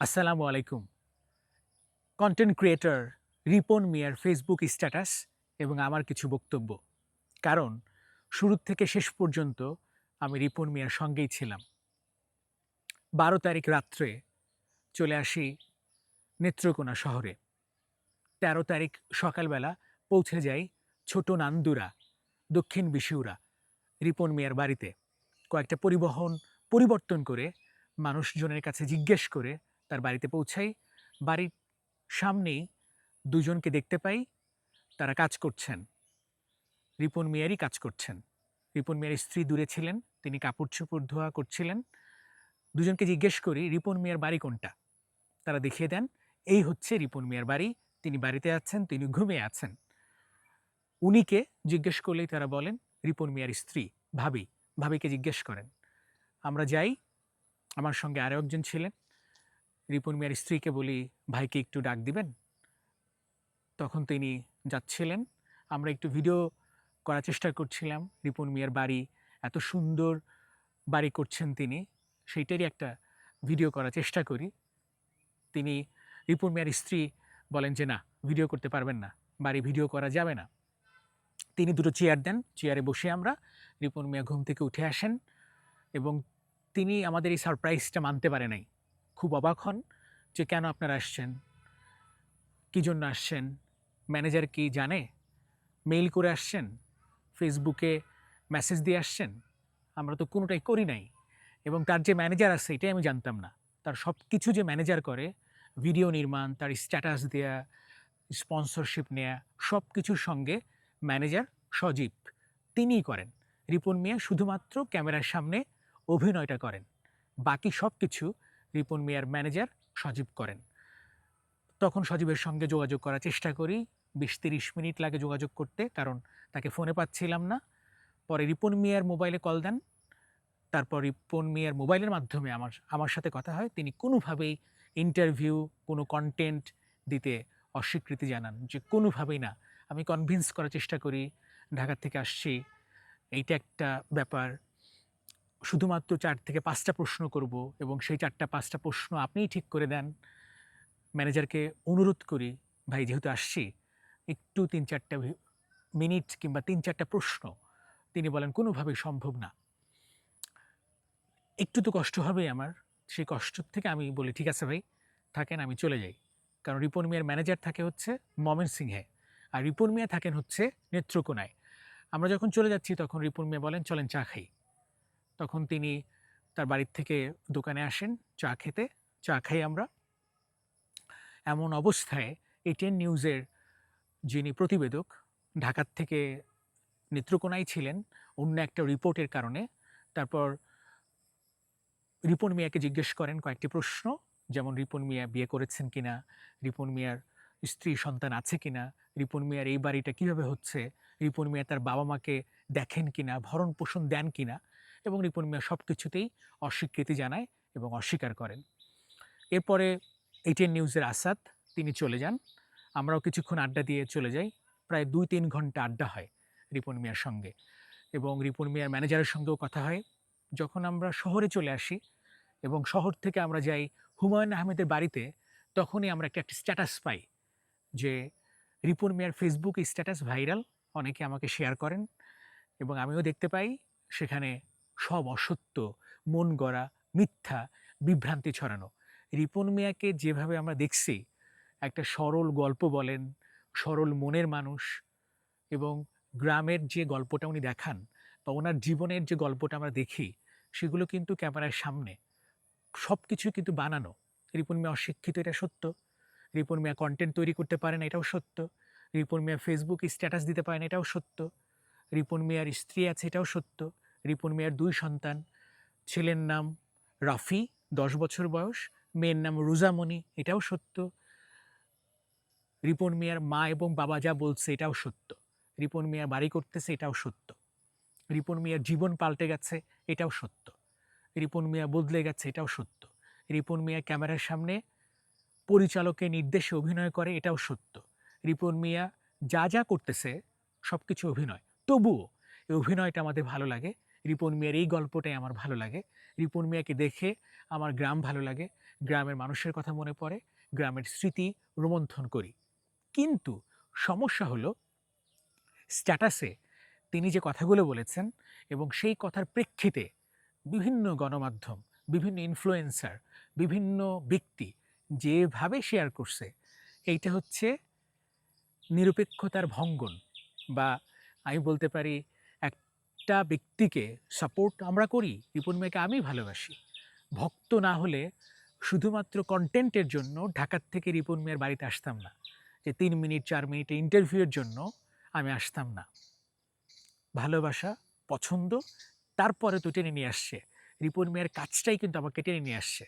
আসসালামু আলাইকুম। Content creator Ripon মিয়ার ফেসবুক স্ট্যাটাস এবং আমার কিছু বক্তব্য। কারণ শুরু থেকে শেষ পর্যন্ত আমি রিপন মিয়ার সঙ্গেই ছিলাম। বারো তারিখ রাত্রে চলে আসি নেত্রকোনা শহরে। তেরো তারিখ সকালবেলা পৌঁছে যাই ছোট নান্দুরা, দক্ষিণ বিশিউরা, রিপন মিয়ার বাড়িতে। কয়েকটা পরিবহন পরিবর্তন করে মানুষজনের কাছে জিজ্ঞেস করে তার বাড়িতে পৌঁছাই। বাড়ির সামনেই দুজনকে দেখতে পাই। তারা কাজ করছেন। রিপন মিয়ারই কাজ করছেন। রিপন মিয়ার স্ত্রী দূরে ছিলেন। তিনি কাপড় চোপড় ধোয়া করছিলেন। দুজনকে জিজ্ঞেস করি, রিপন মিয়ার বাড়ি কোনটা? তারা দেখিয়ে দেন, এই হচ্ছে রিপন মিয়ার বাড়ি। তিনি বাড়িতে আছেন, তিনি ঘুমিয়ে আছেন। উনিকে জিজ্ঞেস করলেই তারা বলেন, রিপন মিয়ার স্ত্রী, ভাবি। ভাবিকে জিজ্ঞেস করেন, আমরা যাই। আমার সঙ্গে আরও একজন ছিলেন। রিপন মিয়ার স্ত্রীকে বলি, ভাইকে একটু ডাক দিবেন? তখন তিনি যাচ্ছিলেন। আমরা একটু ভিডিও করার চেষ্টা করছিলাম। রিপন মিয়ার বাড়ি, এত সুন্দর বাড়ি করছেন তিনি, সেইটারই একটা ভিডিও করার চেষ্টা করি। তিনি, রিপন মিয়ার স্ত্রী বলেন যে, না ভিডিও করতে পারবেন না, বাড়ি ভিডিও করা যাবে না। তিনি দুটো চেয়ার দেন। চেয়ারে বসে আমরা রিপন মিয়া ঘুম থেকে উঠে আসেন এবং তিনি আমাদের এই সারপ্রাইজটা মানতে পারে নাই। খুব অবাক হন যে কেন আপনারা আসছেন? কী জন্য আসছেন? ম্যানেজার কি জানে? মেইল করে আসছেন? ফেসবুকে মেসেজ দিয়ে আসছেন? আমরা তো কোনোটাই করি নাই। এবং তার যে ম্যানেজার আছে, এটাই আমি জানতাম না। তার সব কিছু যে ম্যানেজার করে, ভিডিও নির্মাণ, তার স্ট্যাটাস দেয়া, স্পন্সরশিপ নেয়া সব কিছুর সঙ্গে ম্যানেজার সজীব। তিনিই করেন। রিপন মিয়া শুধুমাত্র ক্যামেরার সামনে অভিনয়টা করেন। বাকি সব কিছু রিপন মিয়ার ম্যানেজার সজীব করেন। তখন সজীবের সঙ্গে যোগাযোগ করার চেষ্টা করি। বিশ তিরিশ মিনিট লাগে যোগাযোগ করতে, কারণ তাকে ফোনে পাচ্ছিলাম না। পরে রিপন মিয়ার মোবাইলে কল দেন। তারপর রিপন মিয়ার মোবাইলের মাধ্যমে আমার আমার সাথে কথা হয়। তিনি কোনোভাবেই ইন্টারভিউ, কোনো কন্টেন্ট দিতে অস্বীকৃতি জানান যে কোনোভাবেই না। আমি কনভিন্স করার চেষ্টা করি। ঢাকা থেকে আসছি। এইটা একটা ব্যাপার। শুধুমাত্র চার থেকে পাঁচটা প্রশ্ন করব এবং সেই চারটা, পাঁচটা প্রশ্ন আপনিই ঠিক করে দেন। ম্যানেজারকে অনুরোধ করি, ভাই যেহেতু আসছি, একটু তিন চারটা মিনিট কিংবা তিন চারটা প্রশ্ন, তিনি বলেন কোনোভাবেই সম্ভব না। একটু তো কষ্ট হবে আমার, সেই কষ্ট থেকে আমি বলি, ঠিক আছে ভাই, থাকেন, আমি চলে যাই। কারণ রিপন মিয়ার ম্যানেজার থাকে হচ্ছে মমেন সিংহে, আর রিপন মিয়া থাকেন হচ্ছে নেত্রকোনায়। আমরা যখন চলে যাচ্ছি তখন রিপন মিয়া বলেন, চলেন চা খাই। তখন তিনি তার বাড়ির থেকে দোকানে আসেন, চা খেতে। চা খাই আমরা। এমন অবস্থায় এটিএন নিউজের যিনি প্রতিবেদক, ঢাকার থেকে নেত্রকোনায় ছিলেন, অন্য একটা রিপোর্টের কারণে। তারপর রিপন মিয়াকে জিজ্ঞেস করেন কয়েকটি প্রশ্ন, যেমন, রিপন মিয়া বিয়ে করেছেন কিনা? রিপন মিয়ার স্ত্রী, সন্তান আছে কিনা? রিপন মিয়ার এই বাড়িটা কীভাবে হচ্ছে? রিপন মিয়া তার বাবা মাকে দেখেন কিনা? ভরণ পোষণ দেন কিনা? এবং রিপন মিয়া সব কিছুতেই অস্বীকৃতি জানায় এবং অস্বীকার করেন। এরপরে এইটিএন নিউজের আসাদ, তিনি চলে যান। আমরাও কিছুক্ষণ আড্ডা দিয়ে চলে যাই। প্রায় দুই তিন ঘণ্টা আড্ডা হয় রিপন মিয়ার সঙ্গে এবং রিপন মিয়ার ম্যানেজারের সঙ্গেও কথা হয়। যখন আমরা শহরে চলে আসি এবং শহর থেকে আমরা যাই হুমায়ুন আহমেদের বাড়িতে, তখনই আমরা একটা একটা স্ট্যাটাস পাই যে রিপন মিয়ার ফেসবুক স্ট্যাটাস ভাইরাল। অনেকে আমাকে শেয়ার করেন এবং আমিও দেখতে পাই। সেখানে সব অসত্য, মন গড়া, মিথ্যা, বিভ্রান্তি ছড়ানো। রিপন মিয়াকে যেভাবে আমরা দেখছি, একটা সরল গল্প বলেন, সরল মনের মানুষ এবং গ্রামের যে গল্পটা উনি দেখান বা ওনার জীবনের যে গল্পটা আমরা দেখি, সেগুলো কিন্তু ক্যামেরার সামনে। সব কিছু কিন্তু বানানো। রিপন মিয়া অশিক্ষিত, এটা সত্য। রিপন মিয়া কন্টেন্ট তৈরি করতে পারেন এটাও সত্য। রিপন মিয়া ফেসবুক স্ট্যাটাস দিতে পারেন এটাও সত্য। রিপন মিয়ার স্ত্রী আছে, এটাও সত্য। রিপন মিয়ার দুই সন্তান। ছেলের নাম রাফি, দশ বছর বয়স। মেয়ের নাম রুজামণি, এটাও সত্য। রিপন মিয়ার মা এবং বাবা যা বলছে, এটাও সত্য। রিপন মিয়া বাড়ি করতেছে, এটাও সত্য। রিপন মিয়ার জীবন পাল্টে গেছে, এটাও সত্য। রিপন মিয়া বদলে গেছে, এটাও সত্য। রিপন মিয়া ক্যামেরার সামনে পরিচালকের নির্দেশে অভিনয় করে, এটাও সত্য। রিপন মিয়া যা যা করতেছে সব কিছু অভিনয়। তবুও এই অভিনয়টা আমাদের ভালো লাগে। রিপন মিয়ার এই গল্পটাই আমার ভালো লাগে। রিপন মিয়াকে দেখে আমার গ্রাম ভালো লাগে, গ্রামের মানুষের কথা মনে পড়ে, গ্রামের স্মৃতি রোমন্থন করি। কিন্তু সমস্যা হলো, স্ট্যাটাসে তিনি যে কথাগুলো বলেছেন এবং সেই কথার প্রেক্ষিতে বিভিন্ন গণমাধ্যম, বিভিন্ন ইনফ্লুয়েন্সার বিভিন্ন ব্যক্তি যেভাবে শেয়ার করছে, এইটা হচ্ছে নিরপেক্ষতার ভঙ্গন বা আমি বলতে পারি একটা ব্যক্তিকে সাপোর্ট আমরা করি রিপন মেয়েকে আমি ভালোবাসি। ভক্ত না হলে শুধুমাত্র কন্টেন্টের জন্য ঢাকার থেকে রিপন মেয়ের বাড়িতে আসতাম না। যে তিন মিনিট, চার মিনিটে ইন্টারভিউয়ের জন্য আমি আসতাম না। ভালোবাসা, পছন্দ, তারপরে তো টেনে নিয়ে আসছে। রিপন মেয়ের কাজটাই কিন্তু আমাকে টেনে নিয়ে আসছে।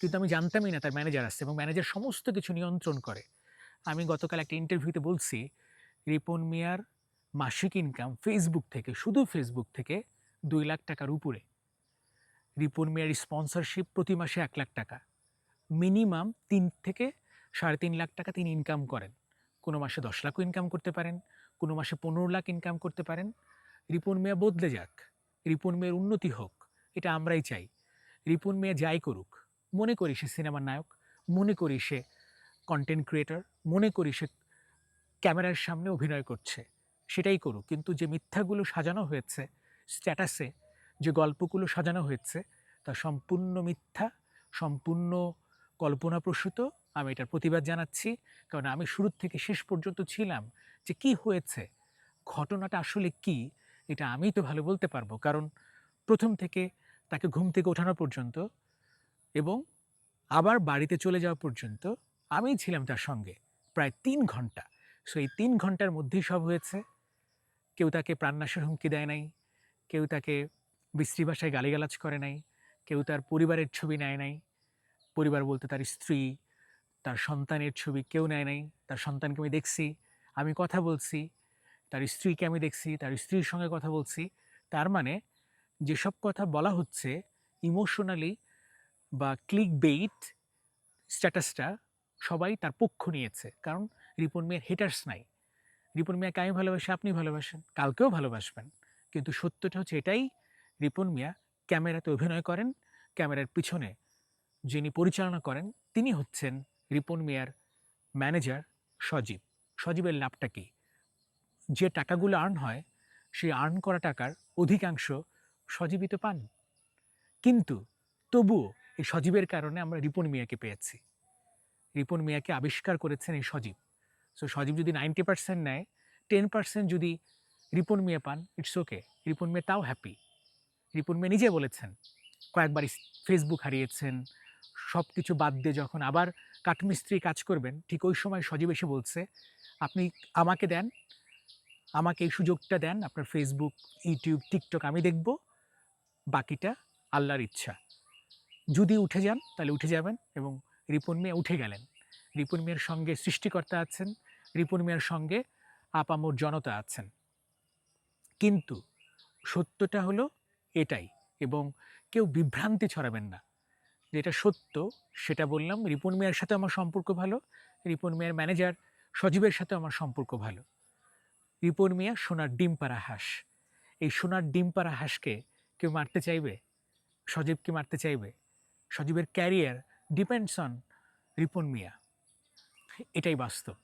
কিন্তু আমি জানতামই না তার ম্যানেজার আসছে এবং ম্যানেজার সমস্ত কিছু নিয়ন্ত্রণ করে। আমি গতকাল একটা ইন্টারভিউতে বলছি রিপন মিয়ার মাসিক ইনকাম ফেসবুক থেকে, শুধু ফেসবুক থেকে দুই লাখ টাকার উপরে। রিপন মিয়ার স্পন্সরশিপ প্রতি মাসে এক লাখ টাকা। মিনিমাম তিন থেকে সাড়ে তিন লাখ টাকা তিনি ইনকাম করেন। কোনো মাসে দশ লাখও ইনকাম করতে পারেন, কোনো মাসে পনেরো লাখ ইনকাম করতে পারেন। রিপন মিয়া বদলে যাক, রিপন মেয়ের উন্নতি হোক, এটা আমরাই চাই। রিপন মিয়া যাই করুক, মনে করি সে সিনেমার নায়ক, মনে করি সে কন্টেন্ট ক্রিয়েটর মনে করি সে ক্যামেরার সামনে অভিনয় করছে। সেটাই করুক। কিন্তু যে মিথ্যাগুলো সাজানো হয়েছে স্ট্যাটাসে, যে গল্পগুলো সাজানো হয়েছে, তা সম্পূর্ণ মিথ্যা, সম্পূর্ণ কল্পনাপ্রসূত। আমি এটার প্রতিবাদ জানাচ্ছি। কারণ আমি শুরুর থেকে শেষ পর্যন্ত ছিলাম যে কি হয়েছে, ঘটনাটা আসলে কি, এটা আমি তো ভালো বলতে পারব। কারণ প্রথম থেকে তাকে ঘুম থেকে ওঠানো পর্যন্ত এবং আবার বাড়িতে চলে যাওয়া পর্যন্ত আমি ছিলাম তার সঙ্গে প্রায় তিন ঘণ্টা। সো এই তিন ঘণ্টার মধ্যেই সব হয়েছে। কেউ তাকে প্রাণনাশের হুমকি দেয় নাই, কেউ তাকে বিশ্রী ভাষায় গালিগালাজ করে নাই, কেউ তার পরিবারের ছবি নেয় নাই। পরিবার বলতে তার স্ত্রী, তার সন্তানের ছবি কেউ নেয় নাই। তার সন্তানকে আমি দেখছি, আমি কথা বলছি, তার স্ত্রীকে আমি দেখছি, তার স্ত্রীর সঙ্গে কথা বলছি। তার মানে যেসব কথা বলা হচ্ছে ইমোশনালি বা ক্লিক বেইট স্ট্যাটাসটা সবাই তার পক্ষ নিয়েছে, কারণ রিপন মেয়ের হেটার্স নাই। রিপন মিয়াকে আমি ভালোবাসি, আপনি ভালোবাসেন, কালকেও ভালোবাসবেন। কিন্তু সত্যটা হচ্ছে এটাই, রিপন মিয়া ক্যামেরাতে অভিনয় করেন, ক্যামেরার পিছনে যিনি পরিচালনা করেন, তিনি হচ্ছেন রিপন মিয়ার ম্যানেজার সজীব। সজীবের লাভটা কী? যে টাকাগুলো আর্ন হয়, সেই আর্ন করা টাকার অধিকাংশ সজীবিত পান। কিন্তু তবুও এই সজীবের কারণে আমরা রিপন মিয়াকে পেয়েছি। রিপন মিয়াকে আবিষ্কার করেছেন এই সজীব। সো সজীব যদি নাইনটি পার্সেন্ট নেয় টেন পার্সেন্ট যদি রিপন মিয়া পান ইটস ওকে রিপন মিয়া তাও হ্যাপি রিপন মিয়া নিজে বলেছেন, কয়েকবার ফেসবুক হারিয়েছেন সব কিছু বাদ দিয়ে যখন আবার কাঠমিস্ত্রি কাজ করবেন, ঠিক ওই সময় সজীব এসে বলছে, আপনি আমাকে দেন, আমাকে এই সুযোগটা দেন, আপনার ফেসবুক ইউটিউব টিকটক আমি দেখব, বাকিটা আল্লাহর ইচ্ছা। যদি উঠে যান, তাহলে উঠে যাবেন এবং রিপন মিয়া উঠে গেলেন। রিপন মিয়ার সঙ্গে সৃষ্টিকর্তা আছেন রিপন মিয়ার সঙ্গে আপামোর জনতা আছেন। কিন্তু সত্যটা হলো এটাই এবং কেউ বিভ্রান্তি ছড়াবেন না। যেটা সত্য সেটা বললাম রিপন মিয়ার সাথে আমার সম্পর্ক ভালো রিপন মিয়ার ম্যানেজার সজীবের সাথে আমার সম্পর্ক ভালো। রিপন মিয়া সোনার ডিম পাড়া হাঁস। এই সোনার ডিম পাড়া হাঁসকে কেউ মারতে চাইবে? সজীবকে মারতে চাইবে? সজীবের career depends on Ripon Mia এটাই বাস্তব।